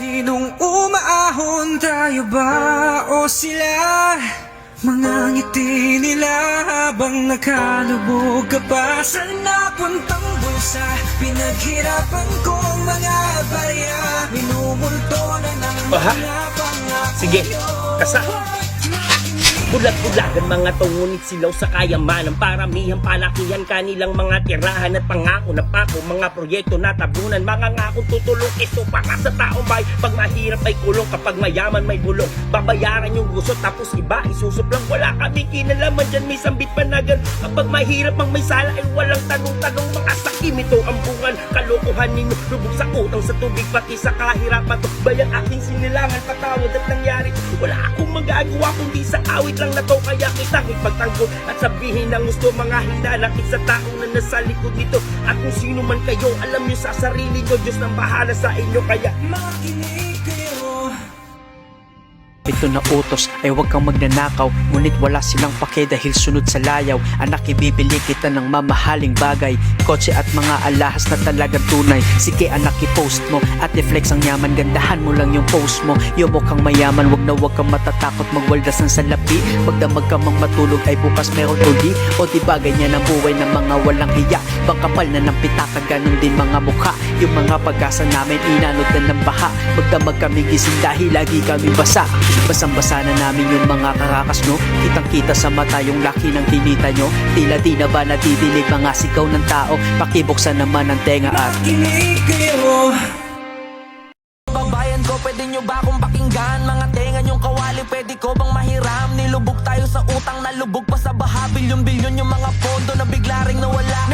Sinong umaahon tayo ba o sila? Mga ngiti nila habang nakalubog ka pa Saan napuntang bulsa? Pinaghirapan kong mga barya Minumulto na ng mga pangako Sige, kasa. Bulag-bulagan mga tungunit silaw sa kayamanan. Paramihan palakihan kanilang mga tirahan At pangako na pako mga proyekto na tabunan. Mga ngakong tutulong iso para sa taong bay Pag mahirap ay kulong. Kapag mayaman may bulong Babayaran yung gusto tapos iba isusuplang. Wala kami kinalaman dyan may sambit panagan. Kapag mahirap ang may sala ay walang tanong-tanong. Mga sakim ito ang bungan. Kalokohan ninyo lubog sa utang sa tubig Pati sa kahirapan. To Bayang aking sinilangan patawad at nangyari. Wala akong magagawa kundi sa awit lang na to Kaya kitang ipagtanggol at sabihin ng gusto. Mga hinanakit sa taong na nasa likod nito. At kung sino man kayo alam nyo sa sarili nyo Diyos nang bahala sa inyo. Kaya Makinig Ito na utos ay huwag kang magnanakaw Ngunit wala silang pake dahil sunod sa layaw. Anak ibibili kita ng mamahaling bagay Kotse at mga alahas na talagang tunay. Sige anak i-post mo At i-flex ang yaman. Gandahan mo lang yung post mo. Yung mukhang mayaman. Wag na wag kang matatakot Magwaldas ng salapi. Magdamag ka mang matulog Ay bukas meron uli O di ba ganyan ang buhay ng mga walang hiya? Bangkapal na ng pitaka Ganon din mga mukha. Yung mga pag-asa namin Inanod na ng baha. Magdamag kami gising Dahil lagi kami basa Basang-basa na namin yung mga karakas nyo Kitang kita sa mata yung laki ng tinita nyo. Tila di na ba nadidinig mga sigaw ng tao? Pakibuksan naman ang tenga at Makinig kayo. Babayan ko, pwede nyo ba akong pakinggan? Mga tenga yung kawali, pwede ko bang mahiram? Nilubog tayo sa utang, nalubog pa sa baha. Bilyon-bilyon yung mga pondo na bigla ring nawala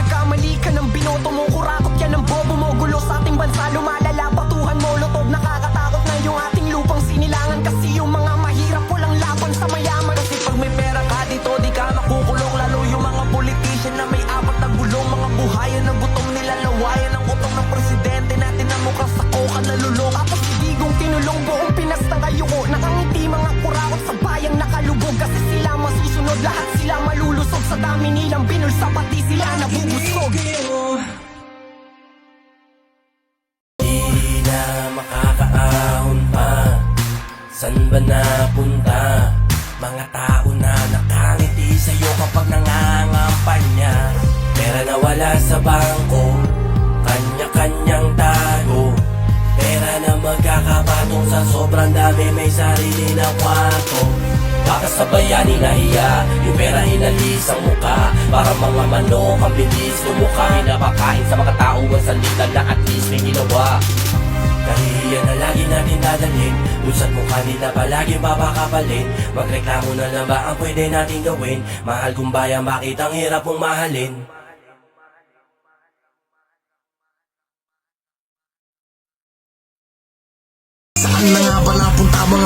Sa dami nilang binulsa, pati sila nabubusog. Kayo Di na makakaahon pa. San ba napunta? Mga tao na nakangiti sa'yo kapag nangangampanya Pera na wala sa bangko Kanya-kanyang tago. Pera na magkakapatong sa sobrang dami May sarili na kwarto Baka sa bayani nahiya Yung pera inalis ang muka. Para mga manok ang bilis Lumukha Pinapakain sa mga tao Ang salita na at least may ginawa. Kahihiyan na lagi natin dadalhin Usat mo kanila palagi babakabalin Magreklamo na lang ba ang pwede natin gawin? Mahal kong bayan bakit ang hirap mong mahalin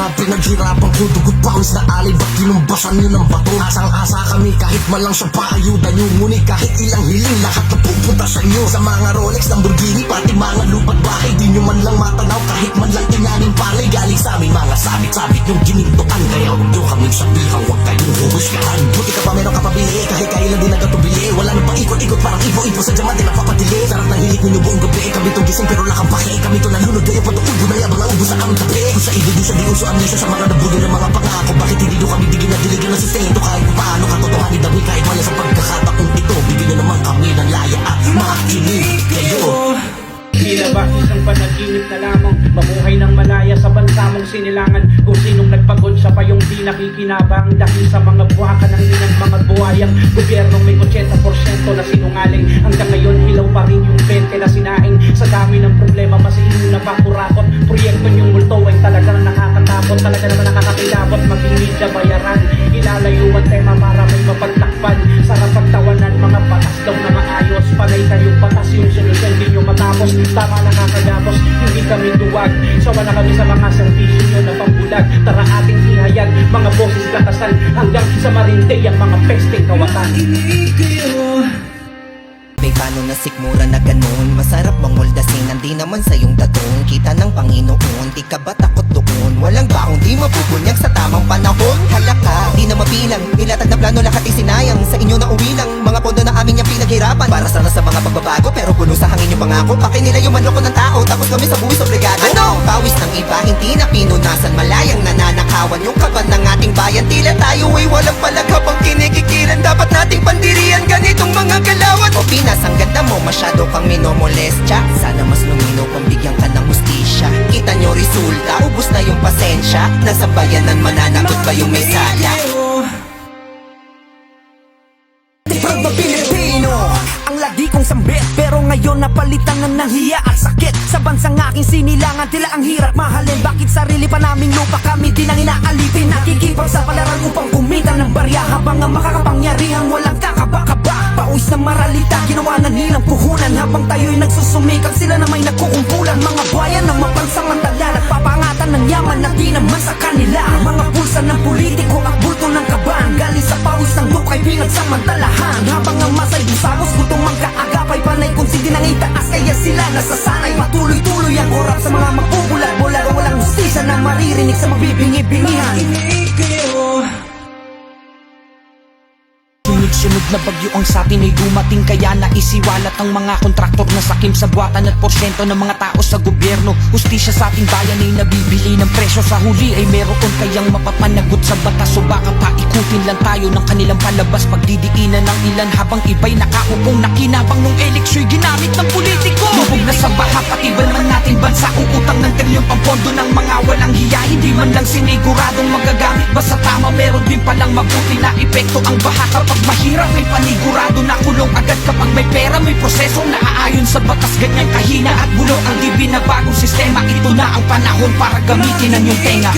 mga pinaghirapan ko Dugot pawis na alay Ba't kinumbasan nyo ng bato? Asang-asa kami kahit malang sa paayudan nyo Ngunit kahit ilang hiling Lahat na pupunta sa inyo. Sa mga Rolex, Lamborghini Pati mga lupat bahay Di nyo man lang matanaw. Kahit man lang tinaning palay Galing sa aming mga sabit-sabit yung ginintuan. Kaya huwag nyo kaming sabihan Huwag kayong humusgahan Buti ka pa meron ka pabili Kahit kailan din nagatubili Wala nang paikot-ikot Parang ibo-ibo sa diamante na papatili Sarap ng hilik ninyo buong gabi Kami itong gising pero nakapake Kami ito nalunod. Kaya patutubo na yabang ang ubos sa aming Kung sa ido di sa di uso amnesia Sa mga nabudo ng mga pangako Bakit hindi do kami bigyan na diligan ng sustento Kahit paano Tila ba? Isang panaginip na lamang Mamuhay ng malaya sa bansa mong sinilangan. Kung sinong nagpagod sa payong di nakikinabang Dahil sa mga buhakan ng inang mga buhayang. Gobyernong may 80% na sinungaling. Hanggang ngayon hilaw pa rin yung 20 na sinaing. Sa dami ng problema mas na pa kurakot Proyekto niyong multo ay talaga na nakakatakot. Talaga naman duwag Sawa na kami sa mga servisyo nyo na pambulag. Tara ating ihayag Mga boses katasan Hanggang sa marinde ang mga pesteng kawatan. Makinig kayo May paano na sikmura na ganun? Masarap bang moldasin? Hindi naman sa iyong datong Kita ng Panginoon Di ka ba mabubunyag sa tamang panahon. Halaka, di na mabilang. Nilatag na plano lahat ay sinayang. Sa inyo na uwilang Mga pondo na amin niyang pinaghirapan. Para sana sa mga pagbabago Pero puno sa hangin yung pangako. Pakin nila yung manloko ng tao. Tapos kami sa buwis obligado. Ano? Pawis ng iba hindi na pinunasan. Malayang nananakawan yung kaban ng ating bayan. Tila tayo ay walang palagapang kinikikilan Dapat nating pandirian ganun sambit Pero ngayon napalitan na ng hiya at sakit. Sa bansang aking sinilangan Tila ang hirap mahalin. Bakit sarili pa naming lupa kami din ang inaalipin? Nakikipag sa palaran upang kumita ng barya. Habang ang makakapangyarihan walang kakaba-kaba. Pawis ng maralita Ginawa na nilang puhunan. Habang tayo'y nagsusumikap Sila na may nagkukumpulan. Mga buhayan ng mapansamantala Nagpapangatan ng yaman na di naman sa kanila. Mga pulsa ng politiko at bulto ng kaban. Galing sa pawis dukay pinagsamantalahan Habang ang masay busagos Gutom ang kaagapay. Panay kung sindi nang itaas Kaya sila nasasanay. Patuloy-tuloy ang korap sa mga magbubulag-bulag. Walang hustisya na maririnig sa magbibingi-bingihan na bagyo ang sa atin ay dumating Kaya naisiwalat ang mga kontraktor na sakim sa buwatan At porsyento ng mga tao sa gobyerno. Hustisya sa ating bayan ay nabibili ng presyo. Sa huli ay meron kayang mapapanagot sa batas. So baka paikutin lang tayo ng kanilang palabas. Pagdidiinan ng ilan habang iba'y nakaupong Nakinabang nung eleksyon'y ginamit ng politiko. Lubog na sa baha pati ba naman natin bansa? Uutang ng trilyon pampondo ng mga walang hiya. Hindi man lang siniguradong magagamit mabuti na epekto ang baha Kapag mahirap. May panigurado na kulong agad Kapag may pera may prosesong naaayon sa batas. Ganyan kahina at bulok ang di binabagong sistema. Ito na ang panahon para gamitin ang iyong tenga